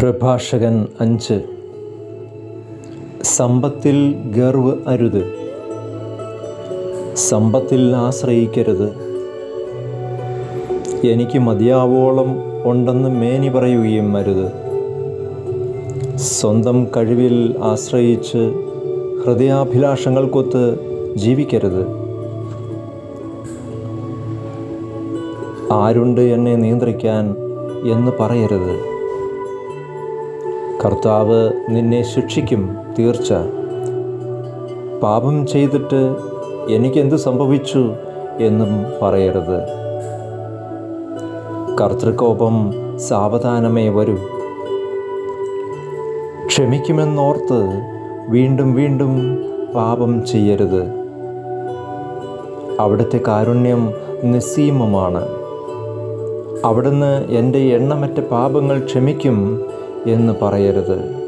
പ്രഭാഷകൻ അഞ്ച്. സമ്പത്തിൽ ഗർവ് അരുത്. സമ്പത്തിൽ ആശ്രയിക്കരുത്. എനിക്ക് മതിയാവോളം ഉണ്ടെന്ന് മേനി പറയുകയും അരുത്. സ്വന്തം കഴിവിൽ ആശ്രയിച്ച് ഹൃദയാഭിലാഷങ്ങൾക്കൊത്ത് ജീവിക്കരുത്. ആരുണ്ട് എന്നെ നിയന്ത്രിക്കാൻ എന്ന് പറയരുത്. കർത്താവ് നിന്നെ ശിക്ഷിക്കും തീർച്ച. പാപം ചെയ്തിട്ട് എനിക്കെന്ത് സംഭവിച്ചു എന്നും പറയരുത്. കർത്തൃകോപം സാവധാനമേ വരൂ. ക്ഷമിക്കുമെന്നോർത്ത് വീണ്ടും വീണ്ടും പാപം ചെയ്യരുത്. അവിടുത്തെ കാരുണ്യം നിസ്സീമമാണ്. അവിടുന്ന് എന്റെ എണ്ണമറ്റ പാപങ്ങൾ ക്ഷമിക്കും എന്ന് പറയരുത്.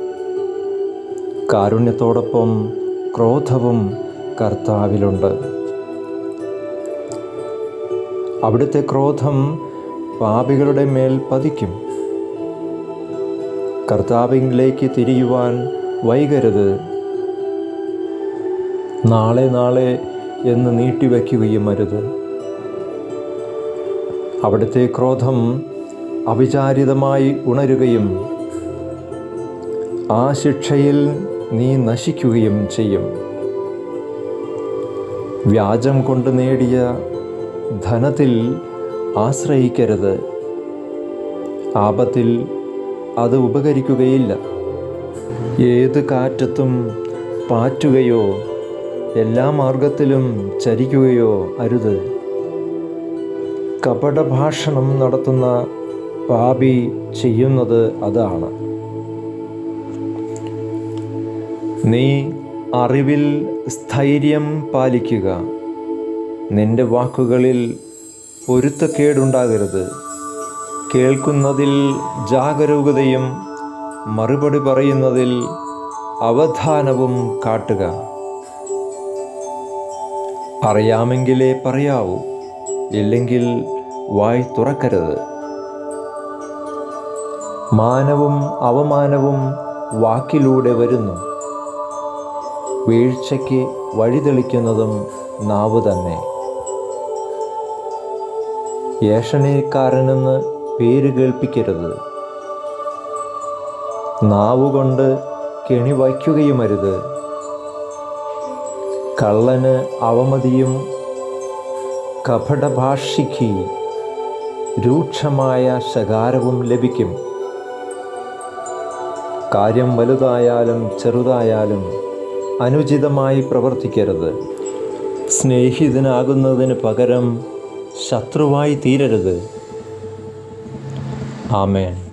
കാരുണ്യത്തോടൊപ്പം ക്രോധവും കർത്താവിലുണ്ട്. അവിടുത്തെ ക്രോധം പാപികളുടെ മേൽ പതിക്കും. കർത്താവിലേക്ക് തിരിയുവാൻ വൈകരുത്. നാളെ നാളെ എന്ന് നീട്ടിവെക്കുകയും അരുത്. അവിടുത്തെ ക്രോധം അവിചാരിതമായി ഉണരുകയും ആ ശിക്ഷയിൽ നീ നശിക്കുകയും ചെയ്യും. വ്യാജം കൊണ്ട് നേടിയ ധനത്തിൽ ആശ്രയിക്കരുത്. ആപത്തിൽ അത് ഉപകരിക്കുകയില്ല. ഏത് കാറ്റത്തും പാറ്റുകയോ എല്ലാ മാർഗത്തിലും ചരിക്കുകയോ അരുത്. കപടഭാഷണം നടത്തുന്ന പാപി ചെയ്യുന്നത് അതാണ്. നീ അറിവിൽ സ്ഥൈര്യം പാലിക്കുക. നിന്റെ വാക്കുകളിൽ പൊരുത്തക്കേടുണ്ടാകരുത്. കേൾക്കുന്നതിൽ ജാഗരൂകതയും മറുപടി പറയുന്നതിൽ അവധാനവും കാട്ടുക. അറിയാമെങ്കിലേ പറയാവൂ ഇല്ലെങ്കിൽ വായി തുറക്കരുത്. മാനവും അവമാനവും വാക്കിലൂടെ വരുന്നു. വീഴ്ചയ്ക്ക് വഴിതെളിക്കുന്നതും നാവ് തന്നെ. ഏഷണിക്കാരനെന്ന് പേര് കേൾപ്പിക്കരുത്. നാവുകൊണ്ട് കെണി വയ്ക്കുകയുമരുത്. കള്ളന് അവമതിയും കപടഭാഷിക്ക് രൂക്ഷമായ ശകാരവും ലഭിക്കും. കാര്യം വലുതായാലും ചെറുതായാലും അനുചിതമായി പ്രവർത്തിക്കരുത്. സ്നേഹിതനാകുന്നതിന് പകരം ശത്രുവായി തീരരുത്. ആമേൻ.